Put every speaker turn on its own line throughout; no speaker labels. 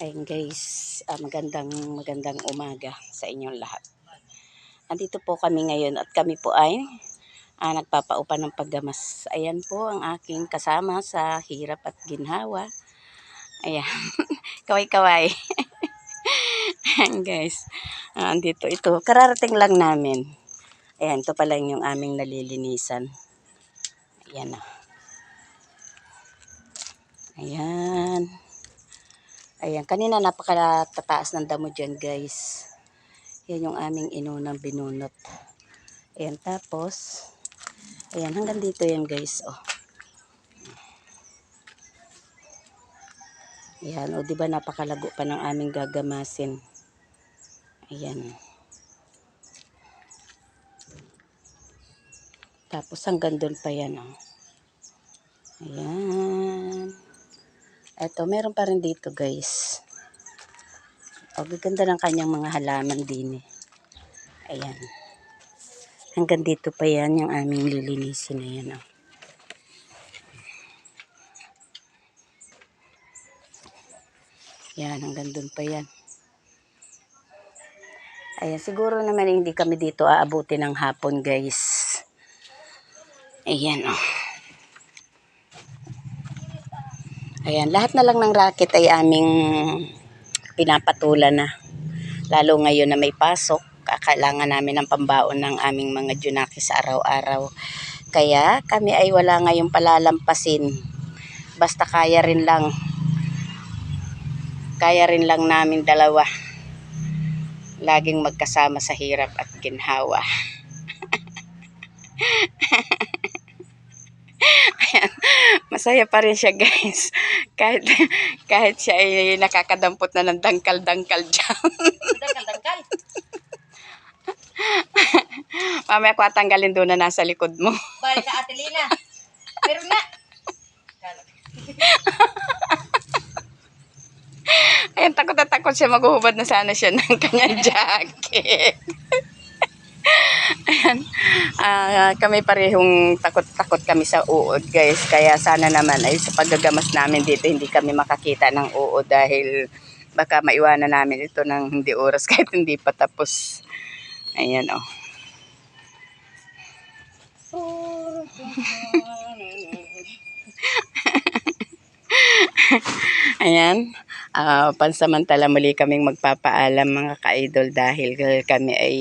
Ayun guys, ah, magandang magandang umaga sa inyong lahat. Andito po kami ngayon at kami po ay ah, nagpapaupa ng paggamas. Ayan po ang aking kasama sa hirap at ginhawa. Ayan, kaway-kaway. Ayan guys, ah, andito ito. Kararating lang namin. Ayan, ito pala yung aming nalilinisan. Ayan na. Ayan. Ayan, kanina napakatataas ng damo dyan guys. Yan yung aming inunang binunot. Ayan, tapos, ayan, hanggang dito yan guys. Oh. Ayan, o diba napakalago pa ng aming gagamasin. Ayan. Tapos hanggang doon pa yan. Oh. Ayan. Eto, meron pa rin dito guys. O, gaganda ng kanyang mga halaman din eh. Ayan. Hanggang dito pa yan yung aming lilinisin na yan. Oh. Yan, hanggang doon pa yan. Ayan, siguro naman hindi kami dito aabuti ng hapon guys. Ayan oh. Ayan, lahat na lang ng racket ay aming pinapatulan na. Lalo ngayon na may pasok, kakailangan namin ng pambaon ng aming mga junaki sa araw-araw. Kaya kami ay wala ngayong palalampasin. Basta kaya rin lang. Kaya rin lang namin dalawa. Laging magkasama sa hirap at ginhawa. Masaya pa rin siya guys. Kahit, kahit siya ay nakakadampot na ng dangkal-dangkal dyan.
Dangkal-dangkal.
Mamaya ko tanggalin doon na nasa likod mo.
Balik ka Ate Lina. Pero na.
Ayan, takot na takot siya. Maghuhubad na sana siya ng kanyang jacket. Ayan. Ah, kami parehong takot-takot kami sa uod, guys. Kaya sana naman ay sa paggagamas namin dito, hindi kami makakita ng uod dahil baka maiwanan namin ito ng hindi oras kahit hindi pa tapos. Ayan, oh. Ayan. Ah, pansamantala muli kaming magpapaalam mga ka-idol dahil kami ay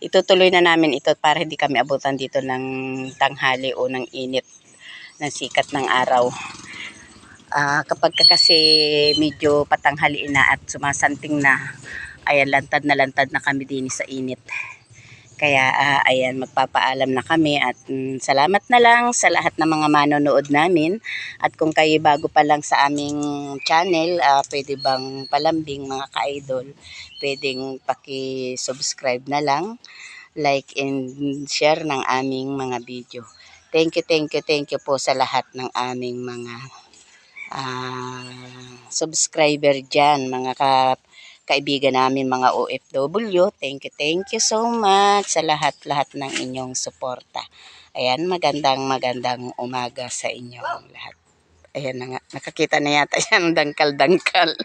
itutuloy na namin ito para hindi kami abutan dito ng tanghali o ng init ng sikat ng araw. Ah, kapag ka kasi medyo patanghaliin na at sumasanting na, ayan lantad na lantad na kami din sa init. Kaya ah, ayan, magpapaalam na kami at mm, salamat na lang sa lahat ng mga manonood namin. At kung kayo bago pa lang sa aming channel, ah, pwede bang palambing mga ka-idol, pwedeng paki-subscribe na lang, like and share ng aming mga video. Thank you, thank you, thank you po sa lahat ng aming mga ah, subscriber dyan, mga ka kaibigan namin mga OFW. Thank you, thank you so much sa lahat-lahat ng inyong suporta. Ayan, magandang magandang umaga sa inyong lahat. Ayan na nga, nakakita na yata yan, dangkal-dangkal.